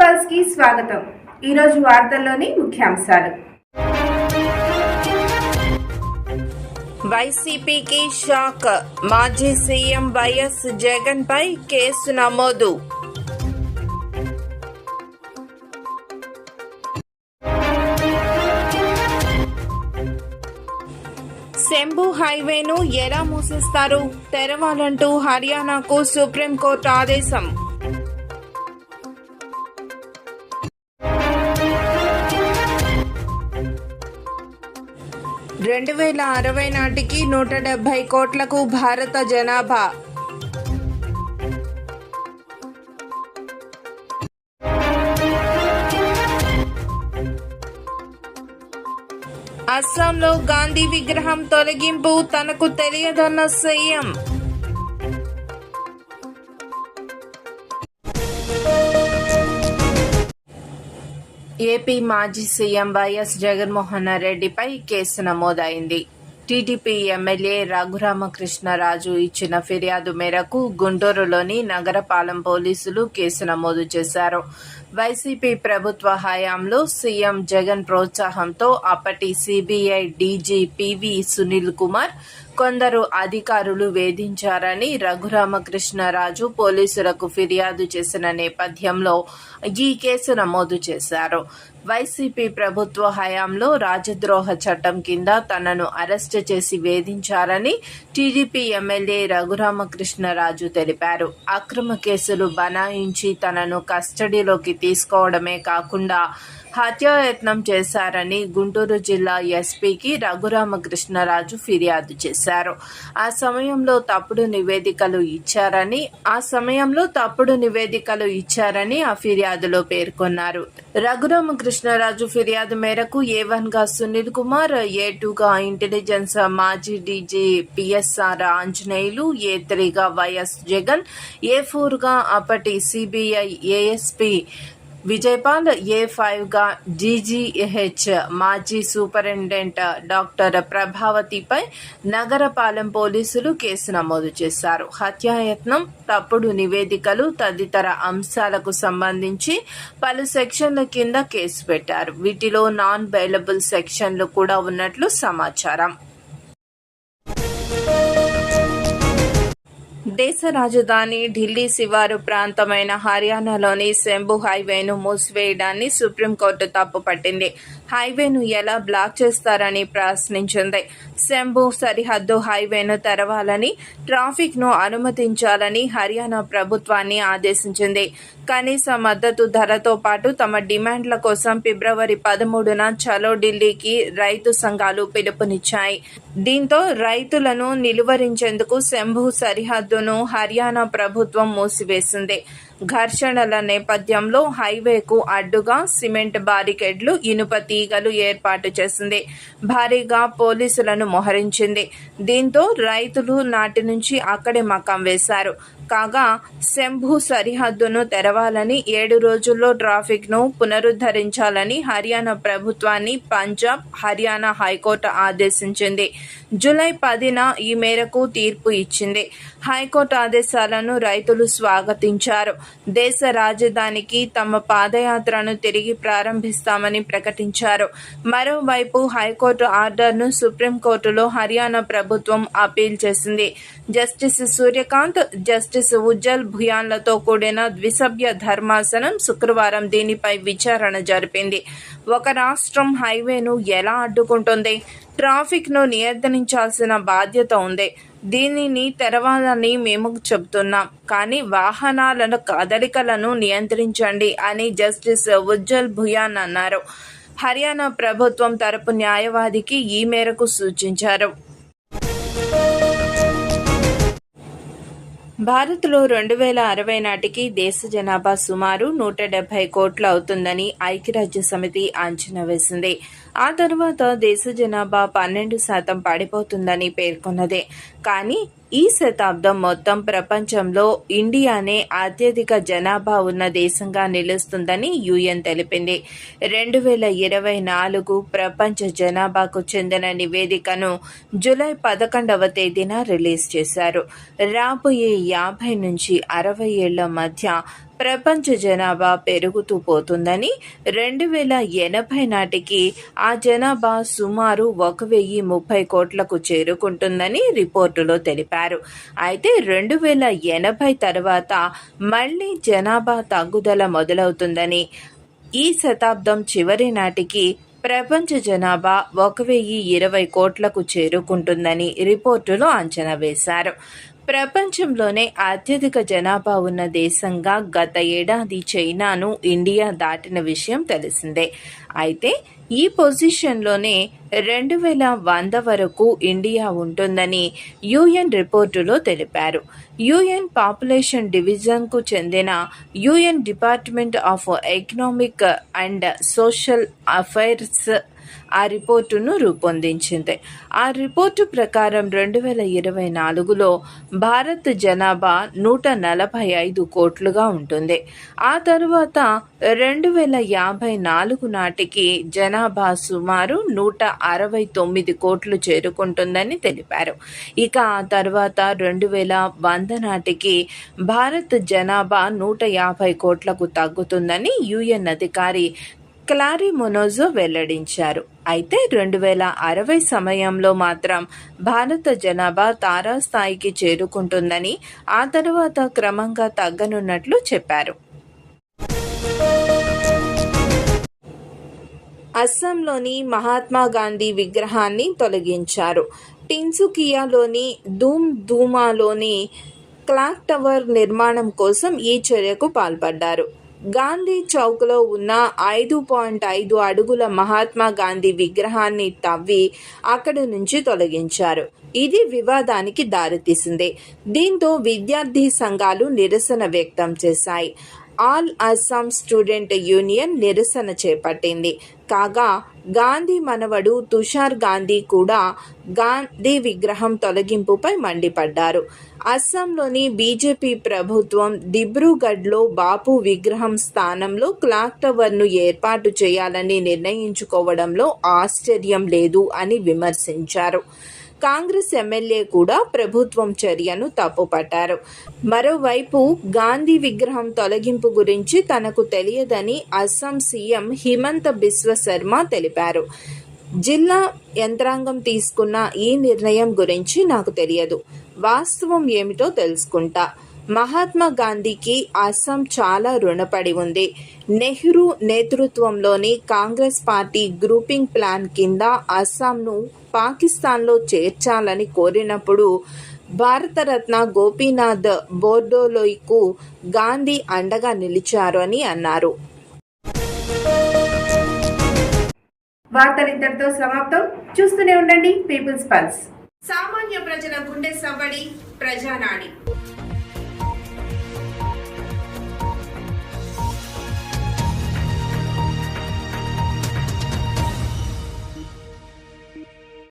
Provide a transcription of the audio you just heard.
పల్స్కి స్వాగతం. ఈరోజు వార్తల్లోని ముఖ్యాంశాలు. వైసీపీకి షాక్. మాజీ సీఎం వైఎస్ జగన్ పై కేసు నమోదు. శంభు హైవేను ఎలా మూసిస్తారు? తెరవాలంటూ హర్యానాకు సుప్రీంకోర్టు ఆదేశం. రెండు వేల అరవై నాటికి నూట డెబ్బై కోట్లకు భారత జనాభా. అస్సాంలో గాంధీ విగ్రహం తొలగింపు తనకు తెలియదన్న సీఎం. ఏపీ మాజీ సీఎం వైఎస్ జగన్మోహన్ రెడ్డిపై కేసు నమోదైంది. టీడీపీ ఎమ్మెల్యే రఘురామకృష్ణరాజు ఇచ్చిన ఫిర్యాదు మేరకు గుంటూరులోని నగరపాలెం పోలీసులు కేసు నమోదు చేశారు. వైసీపీ ప్రభుత్వ హయాంలో సీఎం జగన్ ప్రోత్సాహంతో అప్పటి CBI DG PV Sunil Kumar కొందరు అధికారులు వేధించారని రఘురామకృష్ణరాజు పోలీసులకు ఫిర్యాదు చేసిన నేపథ్యంలో ఈ కేసు నమోదు చేశారు. వైసీపీ ప్రభుత్వ హయాంలో రాజద్రోహ చట్టం కింద తనను అరెస్టు చేసి వేధించారని టీడీపీ ఎమ్మెల్యే రఘురామకృష్ణరాజు తెలిపారు. అక్రమ కేసులు బనాయించి తనను కస్టడీలోకి తీసుకోవడమే కాకుండా హత్యాయత్నం చేశారని గుంటూరు జిల్లా ఎస్పీకి రఘురామకృష్ణరాజు ఫిర్యాదు చేశారు. ఆ సమయంలో తప్పుడు నివేదికలు ఇచ్చారని ఆ సమయంలో తప్పుడు నివేదికలు ఇచ్చారని ఆ ఫిర్యాదులో పేర్కొన్నారు. రఘురామకృష్ణరాజు ఫిర్యాదు మేరకు ఏ వన్గా సునీల్ కుమార్ ఏ టూగా ఇంటెలిజెన్స్ మాజీ డీజీ పిఎస్ఆర్ ఆంజనేయులు ఏ త్రీగా వైఎస్ జగన్ ఏ ఫోర్గా అప్పటి సిబిఐ ఏఎస్పీ విజయపాల్ ఏ ఫైవ్గా జీజీహెచ్ మాజీ సూపరింటెండెంట్ డాక్టర్ ప్రభావతిపై నగరపాలెం పోలీసులు కేసు నమోదు చేశారు. హత్యాయత్నం తప్పుడు నివేదికలు తదితర అంశాలకు సంబంధించి పలు సెక్షన్ల కింద కేసు పెట్టారు. వీటిలో నాన్ బెయిలబుల్ సెక్షన్లు కూడా ఉన్నట్లు సమాచారం. దేశ రాజధాని ఢిల్లీ శివారు ప్రాంతమైన హర్యానాలోని శంభు హైవేను మూసివేయడాన్ని సుప్రీంకోర్టు తప్పుపట్టింది. హైవేను ఎలా బ్లాక్ చేస్తారని ప్రశ్నించింది. శంభు సరిహద్దు హైవేను తెరవాలని ట్రాఫిక్ను అనుమతించాలని హర్యానా ప్రభుత్వాన్ని ఆదేశించింది. కనీస మద్దతు ధరతో పాటు తమ డిమాండ్ల కోసం ఫిబ్రవరి పదమూడున చలో ఢిల్లీకి రైతు సంఘాలు పిలుపునిచ్చాయి. దీంతో రైతులను నిలువరించేందుకు శంభు సరిహద్దును హర్యానా ప్రభుత్వం మూసివేసింది. ఘర్షణల నేపథ్యంలో హైవేకు అడ్డుగా సిమెంట్ బారికేడ్లు ఇనుప తీగలు ఏర్పాటు చేసింది. భారీగా పోలీసులను మోహరించింది. దీంతో రైతులు నాటి నుంచి అక్కడే మకం వేశారు. కాగా శంభు సరిహద్దును తెరవాలని ఏడు రోజుల్లో ట్రాఫిక్ను పునరుద్ధరించాలని హర్యానా ప్రభుత్వాన్ని పంజాబ్ హర్యానా హైకోర్టు ఆదేశించింది. జూలై పదిన ఈ మేరకు తీర్పు ఇచ్చింది. హైకోర్టు ఆదేశాలను రైతులు స్వాగతించారు. దేశ రాజధానికి తమ పాదయాత్రను తిరిగి ప్రారంభిస్తామని ప్రకటించారు. మరోవైపు హైకోర్టు ఆర్డర్ను సుప్రీంకోర్టులో హర్యానా ప్రభుత్వం అప్పీల్ చేసింది. Justice Suryakant justice justice Ujjal భుయాన్లతో కూడిన ద్విసభ్య ధర్మాసనం శుక్రవారం దీనిపై విచారణ జరిపింది. ఒక రాష్ట్రం హైవేను ఎలా అడ్డుకుంటుంది? ట్రాఫిక్ను నియంత్రించాల్సిన బాధ్యత ఉంది. దీనిని తెరవాలని మేము చెబుతున్నాం. కానీ వాహనాల కదలికలను నియంత్రించండి అని జస్టిస్ ఉజ్జల్ భుయాన్ అన్నారు. హర్యానా ప్రభుత్వం తరపు న్యాయవాదికి ఈ మేరకు సూచించారు. భారత్లో రెండు వేల అరవై నాటికి దేశ జనాభా సుమారు నూట డెబ్బై కోట్లు అవుతుందని ఐక్యరాజ్య సమితి అంచనా వేసింది. ఆ తర్వాత దేశ జనాభా పన్నెండు శాతం పడిపోతుందని పేర్కొన్నది. కానీ ఈ శతాబ్దం మొత్తం ప్రపంచంలో ఇండియానే అత్యధిక జనాభా ఉన్న దేశంగా నిలుస్తుందని యుఎన్ తెలిపింది. రెండు వేల ఇరవై నాలుగు ప్రపంచ జనాభాకు చెందిన నివేదికను జూలై పదకొండవ తేదీన రిలీజ్ చేశారు. రాబోయే యాభై నుంచి అరవై ఏళ్ళ మధ్య ప్రపంచ జనాభా పెరుగుతూ పోతుందని రెండు వేల ఎనభై నాటికి ఆ జనాభా సుమారు ఒక వెయ్యి ముప్పై కోట్లకు చేరుకుంటుందని రిపోర్టులో తెలిపారు. అయితే రెండు వేల ఎనభై తర్వాత మళ్ళీ జనాభా తగ్గుదల మొదలవుతుందని ఈ శతాబ్దం చివరి నాటికి ప్రపంచ జనాభా ఒక వెయ్యి ఇరవై కోట్లకు చేరుకుంటుందని రిపోర్టులో అంచనా వేశారు. ప్రపంచంలోనే అత్యధిక జనాభా ఉన్న దేశంగా గత ఏడాది చైనాను ఇండియా దాటిన విషయం తెలిసిందే. అయితే ఈ పొజిషన్లోనే రెండు వేల వంద వరకు ఇండియా ఉంటుందని యుఎన్ రిపోర్టులో తెలిపారు. యుఎన్ పాపులేషన్ డివిజన్కు చెందిన UN department of economic and social affairs ఆ రిపోర్టును రూపొందించింది. ఆ రిపోర్టు ప్రకారం రెండు వేల ఇరవై నాలుగులో భారత్ జనాభా నూట నలభై ఐదు కోట్లుగా ఉంటుంది. ఆ తరువాత రెండు వేల యాభై నాలుగు నాటికి జనాభా సుమారు నూట అరవై తొమ్మిది కోట్లు చేరుకుంటుందని తెలిపారు. ఇక ఆ తర్వాత రెండు వేల వంద నాటికి భారత్ జనాభా నూట యాభై కోట్లకు తగ్గుతుందని యుఎన్ అధికారి క్లారీ మొనోజో వెల్లడించారు. అయితే రెండు వేల అరవై సమయంలో మాత్రం భారత జనాభా తారాస్థాయికి చేరుకుంటుందని ఆ తర్వాత క్రమంగా తగ్గనున్నట్లు చెప్పారు. అస్సాంలోని మహాత్మా గాంధీ విగ్రహాన్ని తొలగించారు. టిన్సుకియాలోని ధూమ్ ధూమాలోని క్లాక్ టవర్ నిర్మాణం కోసం ఈ చర్యకు పాల్పడ్డారు. గాంధీ చౌక్లో ఉన్న ఐదు పాయింట్ ఐదు అడుగుల మహాత్మా గాంధీ విగ్రహాన్ని తవ్వి అక్కడి నుంచి తొలగించారు. ఇది వివాదానికి దారితీసింది. దీంతో విద్యార్థి సంఘాలు నిరసన వ్యక్తం చేశాయి. ఆల్ అస్సాం స్టూడెంట్ యూనియన్ నిరసన చేపట్టింది. కాగా గాంధీ మనవడు తుషార్ గాంధీ కూడా గాంధీ విగ్రహం తొలగింపుపై మండిపడ్డారు. అస్సాంలోని బీజేపీ ప్రభుత్వం దిబ్రూగఢ్లో బాపు విగ్రహం స్థానంలో క్లాక్ టవర్ను ఏర్పాటు చేయాలని నిర్ణయించుకోవడంలో ఆశ్చర్యం లేదు అని విమర్శించారు. కాంగ్రెస్ ఎమ్మెల్యే కూడా ప్రభుత్వం చర్యను తప్పుపట్టారు. మరోవైపు గాంధీ విగ్రహం తొలగింపు గురించి తనకు తెలియదని అస్సాం సీఎం హిమంత బిశ్వ శర్మ తెలిపారు. జిల్లా యంత్రాంగం తీసుకున్న ఈ నిర్ణయం గురించి నాకు తెలియదు. వాస్తవం ఏమిటో తెలుసుకుంటా. మహాత్మా గాంధీకి అస్సాం చాలా రుణపడి ఉంది. నెహ్రూ నేతృత్వంలోని కాంగ్రెస్ పార్టీ గ్రూపింగ్ ప్లాన్ కింద అస్సాంను పాకిస్తాన్లో చేర్చాలని కోరినప్పుడు భారతరత్న గోపీనాథ్ బోర్డోలోయ్కు గాంధీ అండగా నిలిచారు అని అన్నారు. వార్తలు ఇంతటితో సమాప్తం. చూస్తూనే ఉండండి పీపుల్స్ పల్స్. సామాన్య ప్రజల గుండె సవ్వడి ప్రజానాడి.